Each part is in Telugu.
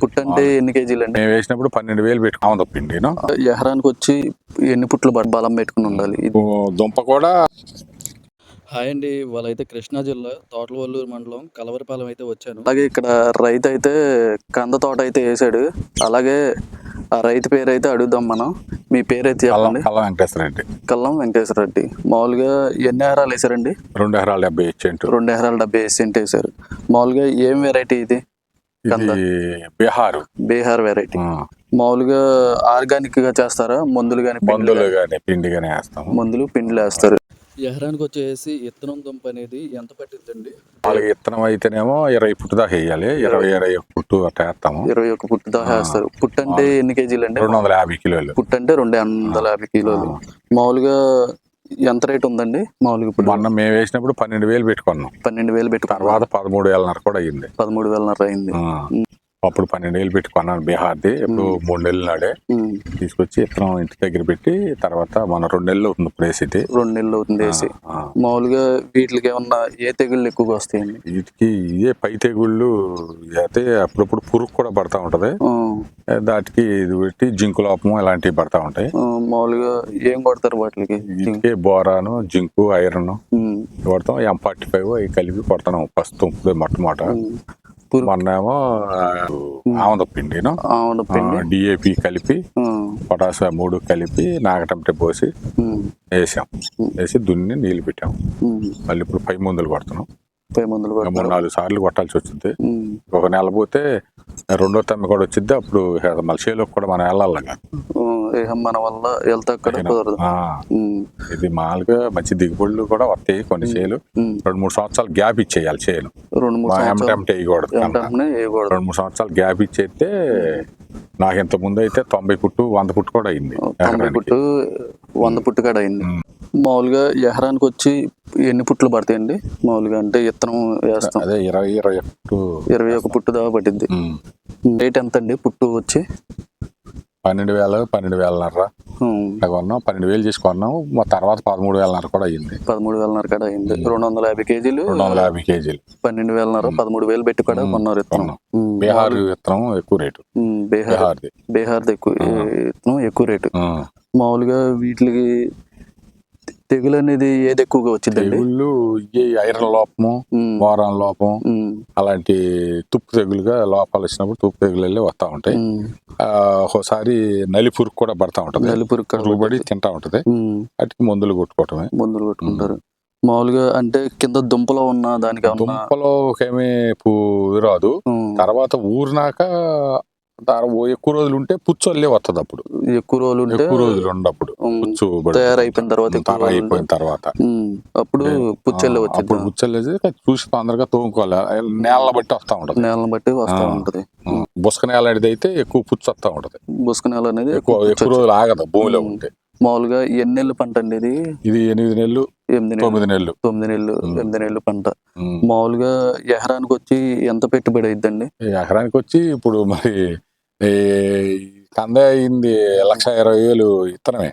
పుట్టు అంటే ఎన్ని కేజీలు అండి? మేము వేసినప్పుడు పన్నెండు వేలు పెట్టుకోమని తప్పిండి ఎకరానికి వచ్చి ఎన్ని పుట్లు బలం పెట్టుకుని ఉండాలి? దుంప కూడా? హాయ్ అండి వాళ్ళైతే కృష్ణా జిల్లా తోటలవల్లూరు మండలం కలవరపాలెం అయితే వచ్చాను. అలాగే ఇక్కడ రైతు అయితే కంద తోట అయితే వేసాడు. అలాగే ఆ రైతు పేరు అయితే అడుగుదాం మనం. మీ పేరు అయితే కల్లం చెప్పండి. కల్లం వెంకటేశ్వర రెడ్డి. కల్లం వెంకటేశ్వర రెడ్డి. మామూలుగా ఎన్ని ఎకరాలు వేసారండి? రెండు ఎకరాలు డెబ్బై ఇచ్చేంటు. రెండు ఎకరాలు డెబ్బై సెంట్ వేసారు. మామూలుగా ఏం వెరైటీ. ఇది? బీహారు. బీహార్ వెరైటీ మామూలుగా ఆర్గానిక్గా చేస్తారా? మందులు కానీ మందులు కానీ పిండి కానీ వేస్తాము. మందులు పిండిలు వేస్తారు. ఎకరానికి వచ్చేసి ఇత్తనం దుంప అనేది ఎంత పట్టిద్దండి? వాళ్ళకి ఇత్తనం అయితేనేమో ఇరవై పుట్టు దాకా వేయాలి. ఇరవై ఇరవై. ఒక పుట్టు అట్లా వేస్తాము. ఇరవై ఒక పుట్టు దాకా వేస్తారు. పుట్టు అంటే ఎన్ని కేజీలు అండి రెండు వందల యాభై కిలోలు. పుట్టు అంటే రెండు వందల యాభై కిలోలు. మామూలుగా ఎంత రేట్ ఉందండి? మామూలుగా ఇప్పుడు? మొన్న మేము వేసినప్పుడు పన్నెండు వేలు పెట్టుకున్నాం. పన్నెండు వేలు పెట్టుకున్నారు తర్వాత పదమూడు వేలన్నర కూడా అయ్యింది. పదమూడు వేలన్నర అయింది. అప్పుడు పన్నెండు వేలు పెట్టుకున్నాను బీహార్ది. ఇప్పుడు మూడు నెలలు నాడే. తీసుకొచ్చి ఇత్తనం ఇంటి దగ్గర పెట్టి తర్వాత మన రెండు నెలలు అవుతుంది ఇప్పుడు వేసేది రెండు నెలలు అవుతుంది వేసి మామూలుగా వీటికి ఏమన్నా ఏ తెగుళ్ళు ఎక్కువగా వస్తాయండి? వీటికి ఇదే పై తెగుళ్ళు అయితే అప్పుడప్పుడు పురుగు కూడా పడతా ఉంటది. దాటికి ఇది పెట్టి జింకు లోపము ఇలాంటివి పడతా ఉంటాయి. మామూలుగా ఏం కొడతారు వాటికి? వీటికి బోరాను జింకు ఐరన్ కొడతాం ఎం ఫార్టీ ఫైవ్ అవి కలిపి కొడతాం. ప్రస్తుతం మొట్టమొదట. మొన్నేమో పిండి డిఏపి కలిపి ఆ, పొటాష్ మూడు కలిపి నాగటంటే పోసి వేసాం. వేసి దున్ని నీళ్ళు పెట్టాం. మళ్ళీ ఇప్పుడు పై మందులు కొడుతున్నాం. మూడు నాలుగు సార్లు కొట్టాల్సి వచ్చింది ఒక నెల పోతే రెండో తమ్మి కూడా వచ్చింది అప్పుడు మళ్ళీ చేలోకి కూడా మనం వెళ్ళాలి ఇక. మన వల్ల వెళ్తా కుదరదు. ఇది మామూలుగా మంచి దిగుబడులు కూడా వస్తాయి కొన్ని చేలు. ఉమ్. రెండు మూడు సంవత్సరాలు గ్యాప్ ఇచ్చేయాలి చేలు. రెండు మూడు రెండు మూడు సంవత్సరాలు గ్యాప్ ఇచ్చేస్తే నాకు ఇంత ముందు అయితే తొంభై పుట్టు వంద పుట్టు కూడా అయింది తొంభై. పుట్టు వంద పుట్టు కాడ అయింది. మామూలుగా ఎకరానికి వచ్చి ఎన్ని పుట్లు పడతాయండి? మామూలుగా అంటే ఇత్తనం వేస్తాం. అదే ఇరవై ఇరవై పుట్టు ఇరవై ఒక పుట్టు దాకా పట్టింది. రేట్ ఎంత అండి పుట్టు వచ్చి? పన్నెండు వేల పన్నెండు వేలన్నర. కొన్నాం పన్నెండు వేలు చేసి మా తర్వాత పదమూడు వేలన్నర కూడా అయ్యింది. పదమూడు వేలన్నర కాడ అయింది రెండు వందల యాభై కేజీలు. రెండు వందల యాభై కేజీలు. పన్నెండు వేలన్నర పదమూడు వేలు పెట్టి కూడా కొన్నారు. ఉమ్, బీహార్ విత్తనం ఎక్కువ రేటు. బీహార్ బీహార్ది. బీహార్ది ఎక్కువ ఇత్తనం ఎక్కువ రేటు. మామూలుగా వీటికి తెగులు అనేది ఏది ఎక్కువగా వచ్చిందండి? తెగుళ్ళు ఈ ఐరన్ లోపము వారం లోపం అలాంటి తుప్పు తెగులుగా లోపాలు వచ్చినప్పుడు తుప్పు తెగులు వెళ్ళి వస్తూ ఉంటాయి. ఉమ్. ఆ, ఒక్కోసారి నలి పురుగు కూడా పడతా ఉంటది. నలుపురు పురుగు పడి తింటా ఉంటది. వాటికి మందులు కొట్టుకోవటమే. మందులు కొట్టుకుంటారు. మామూలుగా అంటే కింద దుంపలో ఉన్న దానికి దుంపలో ఏమీ పూ రాదు. తర్వాత ఊరినాక ఎక్కువ రోజులు ఉంటే పుచ్చు అల్లే వస్తుంది అప్పుడు. ఎక్కువ రోజులు ఎక్కువ రోజులు ఉండప్పుడు. పుచ్చు తయారైపోయిన తర్వాత అయిపోయిన తర్వాత. అప్పుడు పుచ్చెల్లి ఆ, అప్పుడు వచ్చింది పుచ్చల్లేసి చూసి తొందరగా తోముకోవాలి. నేల బట్టి వస్తా ఉంటది. నేలను బట్టి వస్తూ. ఉంటది. బుసక నేల అనేది అయితే ఎక్కువ పుచ్చు వస్తా ఉంటది. బుసక నేల అనేది ఎక్కువ ఎక్కువ రోజులు ఆగదు భూమిలో ఉంటే. మామూలుగా ఎన్ని నెలలు పంట అండి ఇది? ఇది ఎనిమిది నెలలు తొమ్మిది నెలలు. తొమ్మిది నెలలు ఎనిమిది నెలలు పంట. మామూలుగా ఎకరానికి వచ్చి ఎంత పెట్టుబడి అయిద్దండి? ఈ ఎకరానికి వచ్చి ఇప్పుడు మరి ఈ కంద అయింది లక్ష ఇరవై వేలు ఇత్తనమే.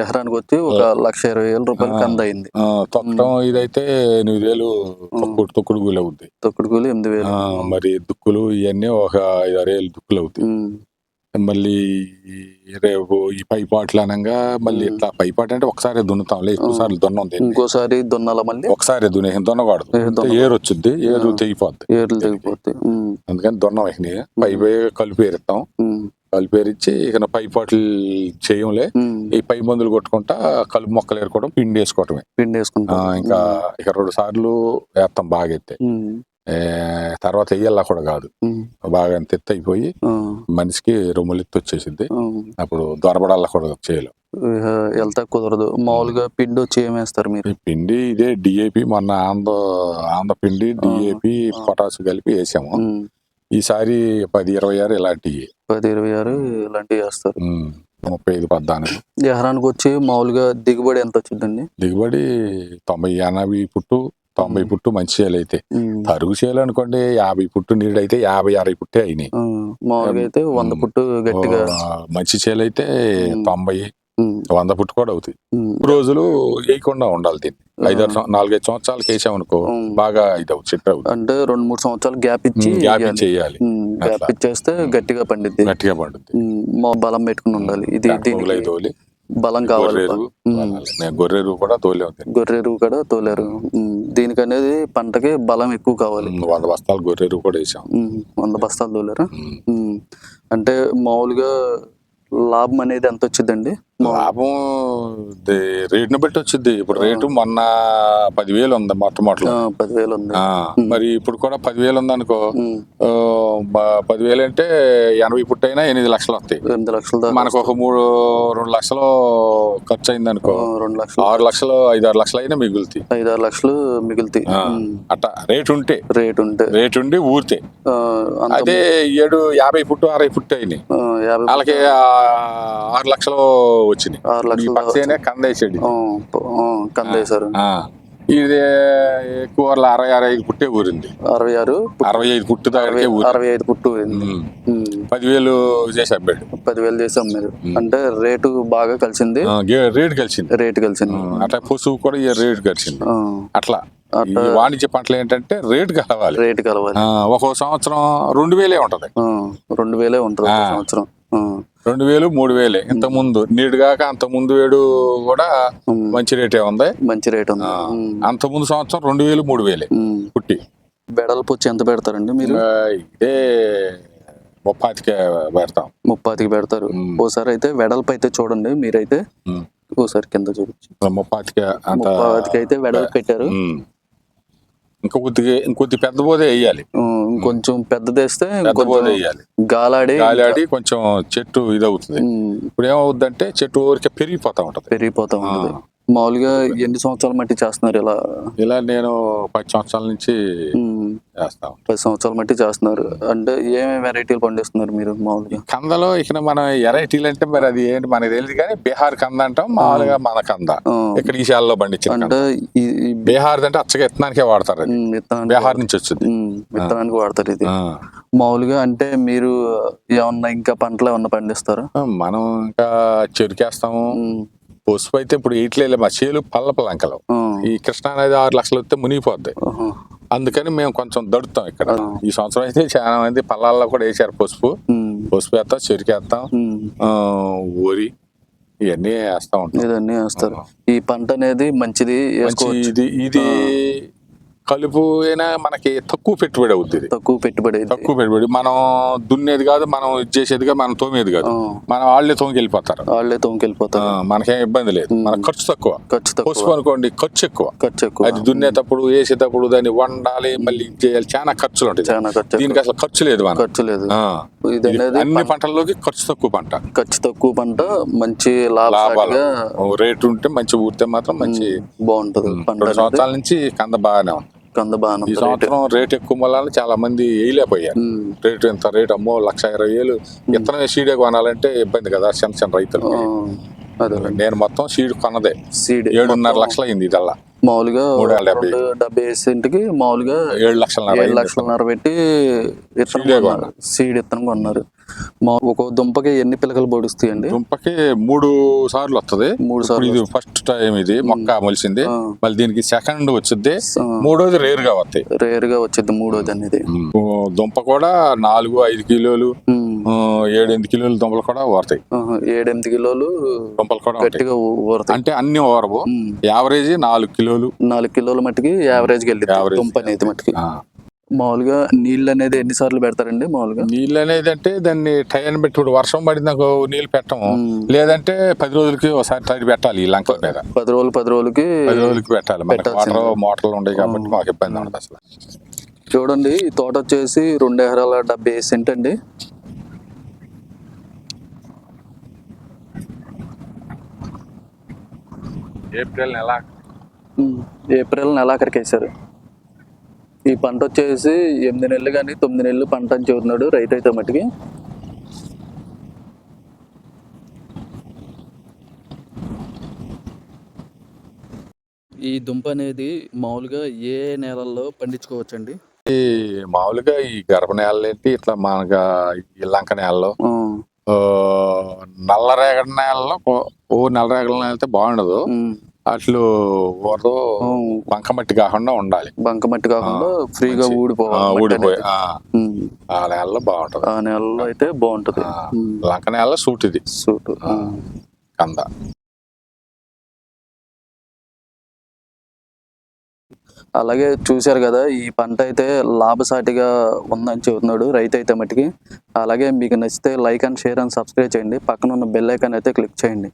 ఎకరానికి వచ్చి ఒక లక్ష ఇరవై వేల రూపాయలు కంద అయింది. తొక్కడం ఇదైతే ఎనిమిది వేలు తొక్కుడు తొక్కుడు కూలి అవుద్ది తొక్కుడు కూలి ఎనిమిది వేలు. మరి దుక్కులు ఇవన్నీ ఒక ఐదు ఆరు వేలు దుక్కులు అవుతాయి మళ్ళీ ఈ రేపు ఈ పైపాట్లు అనగా మళ్ళీ ఇట్లా పైపాటు అంటే ఒకసారి దున్నుతాం లే ఎక్కువ సార్లు దున్నం దీన్ని. ఇంకోసారి దున్నాల మళ్ళీ? ఒకసారి దున్నే దున్నకూడదు. ఏరు వచ్చింది ఏరు తెగిపోద్ది. ఏర్లు తెగిపోతాయి ఉమ్, అందుకని దున్నం ఇక పై పై కలిపేరుతాం ఉమ్, కలిపేరిచ్చి ఇక పైపాట్లు చేయంలే. ఉమ్. ఈ పై మందులు కొట్టుకుంటా కలుపు మొక్కలు ఏరుకోవడం పిండి వేసుకోవడమే పిండి ఆ, వేసుకుంటాం ఇంకా ఇక రెండు సార్లు వేస్తాం బాగా ఎత్తే ఉమ్, ఏ, తర్వాత వెయ్యల్లా కూడా కాదు. బాగా అంత ఎత్తు అయిపోయి మనిషికి రొమ్ములు ఎత్తు వచ్చేసింది. అప్పుడు దొరబడాల కూడా చేయలేం. ఇక వెళ్తా కుదరదు. మామూలుగా పిండి వచ్చి ఏమేస్తారు మీరు పిండి ఇదే డిఏపి మొన్న ఆంధ్ర ఆంధ్ర పిండి డిఏపి పొటాసు కలిపి వేసాము. ఈసారి పది ఇరవై ఆరు ఇలాంటివి పది ఇరవై ఆరు ఇలాంటివి వేస్తారు. ముప్పై ఐదు పద్నాలుగు. ఎకరానికి వచ్చి మామూలుగా దిగుబడి ఎంత వచ్చిందండి దిగుబడి తొంభై ఎనభై పుట్టు తొంభై పుట్టు మంచి చేలు అయితే. తరుగు చేలు అనుకోండి యాభై పుట్టు నీళ్ళు అయితే యాభై అరవై పుట్టే అయినాయి. అయితే వంద పుట్టు గట్టిగా మంచి చేలు అయితే. తొంభై వంద పుట్టు కూడా అవుతాయి. రోజులు వేయకుండా ఉండాలి దీన్ని. ఐదారు నాలుగైదు సంవత్సరాలకి వేసామనుకో. బాగా ఇది అవుతుంది చెట్టు అవుతుంది. అంటే రెండు మూడు సంవత్సరాలు గ్యాప్ ఇచ్చి గ్యాప్. చేయాలి గ్యాప్. ఇచ్చేస్తే గట్టిగా పండిద్ది. గట్టిగా పండుద్ది. బలం పెట్టుకుని ఉండాలి. ఇది దీనికి బలం కావాలి గొర్రెరు కూడా తోలే ఉంది గొర్రెరు కూడా తోలేరు. దీనికి అనేది పంటకి బలం ఎక్కువ కావాలి. వంద బస్తాలు గొర్రెరు కూడా వేసాం. వంద బస్తాలు తోలేరా? అంటే మామూలుగా లాభం అనేది ఎంత వచ్చిందండి? లాభం రేటుని బట్టి వచ్చింది ఇప్పుడు రేటు మొన్న పదివేలు ఉంది మొట్టమొదటిలో. పదివేలు ఉంది. మరి ఇప్పుడు కూడా పదివేలు ఉంది అనుకో పదివేలు అంటే ఎనభై పుట్టు అయినా ఎనిమిది లక్షలు వస్తాయి. ఎనిమిది లక్షల మనకు ఒక మూడు రెండు లక్షలు ఖర్చు అయింది అనుకో రెండు లక్షలు. ఆరు లక్షలు ఐదు ఆరు లక్షలు అయినా మిగులుతాయి. ఐదు ఆరు లక్షలు మిగులుతాయి. అట్ట రేటు ఉంటే. రేట్ ఉంటే. రేటు ఉండి ఊరితే. అదే ఏడు యాభై పుట్టు అరవై పుట్టు అయినాయి. ఆ, ఆరు లక్షలు వచ్చినాయి. ఆరు లక్షలు పచ్చనే కందేసాడు కందేశారు. ఇది ఎక్కువ అరవై అరవై ఐదు పుట్టే ఊరింది. అరవై ఆరు అరవై ఐదు పుట్టు దగ్గరకే అరవై ఐదు పుట్టు ఊరింది. పదివేలు చేసి అబ్బాడు పదివేలు చేసి అమ్మారు అంటే రేటు బాగా కలిసింది. రేటు కలిసింది. రేటు కలిసింది. అట్లా పశువు కూడా రేటు కలిసింది. అట్లా. వాణిజ్య పంటలు ఏంటంటే రేటు కలవాలి. రేటు కలవాలి. ఆ, ఒక్కో సంవత్సరం రెండు వేలే ఉంటది. రెండు వేలే ఉంటుంది ఒక. సంవత్సరం. రెండు వేలు మూడు వేలే. ఇంత ముందు నీడు కాక అంత ముందు వేడు కూడా మంచి రేటే ఉంది. మంచి రేట్ ఉంది. అంత ముందు సంవత్సరం రెండు వేలు మూడు వేలే. పుట్టి బెడలు పుచ్చి ఎంత పెడతారండి మీరు? ఇదే ముప్పాతికే పెడతాం. ముప్పాతికి పెడతారు. ఓసారి అయితే వెడల్పు అయితే చూడండి. మీరైతే. ఓసారి కింద చూపించు. ముప్పాతికే అంత ముప్పాతికి అయితే వెడల్పు పెట్టారు. ఇంకా కొద్దిగా ఇంకొద్ది పెద్ద బోదే వేయాలి. ఉమ్, ఇంకొంచెం పెద్దది వేస్తే పెద్ద బోదే ఇంకొంచెం వేయాలి. గాలాడి గాలి ఆడి కొంచెం చెట్టు ఇది అవుతుంది ఇప్పుడు ఏమవుద్దంటే చెట్టు ఊరికే పెరిగిపోతా ఉంటది. పెరిగిపోతా ఉంటుంది. మామూలుగా ఎన్ని సంవత్సరాల మట్టి చేస్తున్నారు ఇలా? ఇలా నేను పది సంవత్సరాల నుంచి చేస్తాం పది సంవత్సరాల మట్టి చేస్తున్నారు. అంటే ఏమేమి వెరైటీలు పండిస్తున్నారు మీరు మామూలుగా? కందలో ఇక మనం ఎరైటీలు అంటే మరి అది ఏంటి మనకి తెలియదు కానీ బీహార్ కంద అంటాం మామూలుగా మన కంద. ఇక్కడ ఈశాలలో పండించిన కంద. అంటే ఈ బీహార్ అంటే అచ్చగా ఎత్తనానికే వాడతారు బీహార్ నుంచి వచ్చింది. విత్తనానికి వాడతారు ఇది. మామూలుగా అంటే మీరు ఏమన్నా ఇంకా పంటలు ఏమన్నా పండిస్తారా? మనం ఇంకా చెరుకేస్తాము. పసుపు అయితే ఇప్పుడు ఇట్లే మా చేలు పల్ల పల్లంకలు ఆ, ఈ కృష్ణా నది ఆరు లక్షలు వస్తే మునిగిపోద్ది. అందుకని మేము కొంచెం దడుతాం ఇక్కడ. ఈ సంవత్సరం అయితే చాలా మంది పల్లాల్లో కూడా వేసారు పసుపు. పసుపు వేస్తాం చెరుకేస్తాం. వరి ఇవన్నీ వేస్తా ఉంటాం. ఇదన్నీ వేస్తారు. ఈ పంట అనేది మంచిది మంచి వేసుకోవచ్చు ఇది ఇది కలుపు అయినా మనకి తక్కువ పెట్టుబడి అవుద్ది ఇది. తక్కువ పెట్టుబడి. తక్కువ పెట్టుబడి. మనం దున్నేది కాదు మనం ఇది చేసేదిగా మనం తోమేది కాదు. మనం వాళ్ళే తోమికి వెళ్ళిపోతారు వాళ్ళే ఆ, తోముకెళ్ళిపోతారు మనకేం ఇబ్బంది లేదు. మన ఖర్చు తక్కువ. ఖర్చు తక్కువ. అనుకోండి ఖర్చు ఎక్కువ. ఖర్చు ఎక్కువ. అది దున్నేటప్పుడు వేసేటప్పుడు దాన్ని వండాలి మళ్ళీ చేయాలి చాలా ఖర్చులు ఉంటాయి. చాలా ఖర్చు ఎక్కువ. దీనికి అసలు ఖర్చు లేదు మనం. ఖర్చు లేదు. అన్ని పంటల్లోకి ఖర్చు తక్కువ పంట. ఖర్చు తక్కువ పంట మంచి లాభాలు. రేటు ఉంటే మంచి ఊరితే మాత్రం మంచి బాగుంటది పంట రెండు సంవత్సరాల నుంచి కంద బాగానే ఉంది. కంద ఈ రేటు. సంవత్సరం రేట్ ఎక్కువ వల్ల చాలా మంది వేయలేకపోయారు రేటు ఎంత? రేట్ అమ్మో లక్ష ఇరవై వేలు. విత్తనం సీడే కొనాలంటే ఇబ్బంది కదా చిన్న చిన్న రైతులు నేను మొత్తం సీడ్ కొన్నదే. సీడ్ ఏడున్నర లక్షలు అయింది ఇదల్లా. మామూలుగా డెబ్బై. సెంట్కి మామూలుగా ఏడు లక్షల ఏడు లక్షలన్నర పెట్టి విత్తనం సీడ్ విత్తనం కొన్నారు. మా ఒక దుంపకి ఎన్ని పిలకలు పొడుస్తాయండి? దుంపకి మూడు సార్లు వస్తుంది మూడు సార్లు ఇది ఫస్ట్ టైం ఇది మొక్క మొలిసింది. మళ్ళీ దీనికి సెకండ్ వచ్చింది మూడోది రేర్గా వస్తాయి రేర్గా వచ్చేది మూడోది అనేది దుంప కూడా నాలుగు ఐదు కిలోలు ఉమ్, ఆ, ఏడు ఎనిమిది కిలోలు దుంపలు కూడా ఓరతాయి ఏడెనిమిది కిలోలు దుంపలు కూడా గట్టిగా ఊరతాయి అంటే అన్ని ఓరవు యావరేజ్ నాలుగు కిలోలు. నాలుగు కిలోల మట్టుకి యావరేజ్. Average. దుంప అనేది మట్టుకి. మామూలుగా నీళ్ళు అనేది ఎన్ని సార్లు పెడతారండి మామూలుగా? నీళ్ళు అనేది అంటే దాన్ని టైం పెట్టి ఇప్పుడు వర్షం పడిందాక నీళ్ళు పెట్టము. లేదంటే పది రోజులకి ఒకసారి తడి పెట్టాలి ఈ లంక మీద. పది రోజులు పది రోజులకి పది రోజులకి పెట్టాలి. వాటర్ మోటార్లు ఉండవు కాబట్టి మాకు ఇబ్బంది ఉండదు అసలు. చూడండి ఈ తోట వచ్చేసి రెండు ఎకరాల డెబ్బై సెంట్ అండి. ఏప్రిల్ నెల. ఏప్రిల్ నెలాఖరికి వేశారు ఈ పంట వచ్చేసి ఎనిమిది నెలలు కానీ తొమ్మిది నెలలు పంట అని చెబుతున్నాడు రైతు అయితే మట్టుకి ఈ దుంప అనేది మామూలుగా ఏ నేలల్లో పండించుకోవచ్చండి? ఈ మామూలుగా ఈ గర్భ నేలలు ఏంటి ఇట్లా మనగా ఈ లంక నేలలో. నల్లరేగడి నేలలో ఓ- నల్లరేగడి నేల అయితే బాగుండదు. అట్లు ఉమ్. బంకమట్టి కాకుండా ఉండాలి. బంకమట్టి కాకుండా ఫ్రీగా ఊడిపోవాలి. ఊడిపోయి. ఆ, నేలలో బాగుంటది. ఆ నెలలో అయితే బాగుంటది. లంక నేల సూట్. ఇది సూట్. కంద. అలాగే చూశారు కదా ఈ పంట అయితే లాభసాటిగా ఉందని చెబుతున్నాడు రైతు అయితే మట్టుకి. అలాగే మీకు నచ్చితే like and share and subscribe చేయండి. పక్కన ఉన్న బెల్ ఐకాన్ అయితే క్లిక్ చేయండి.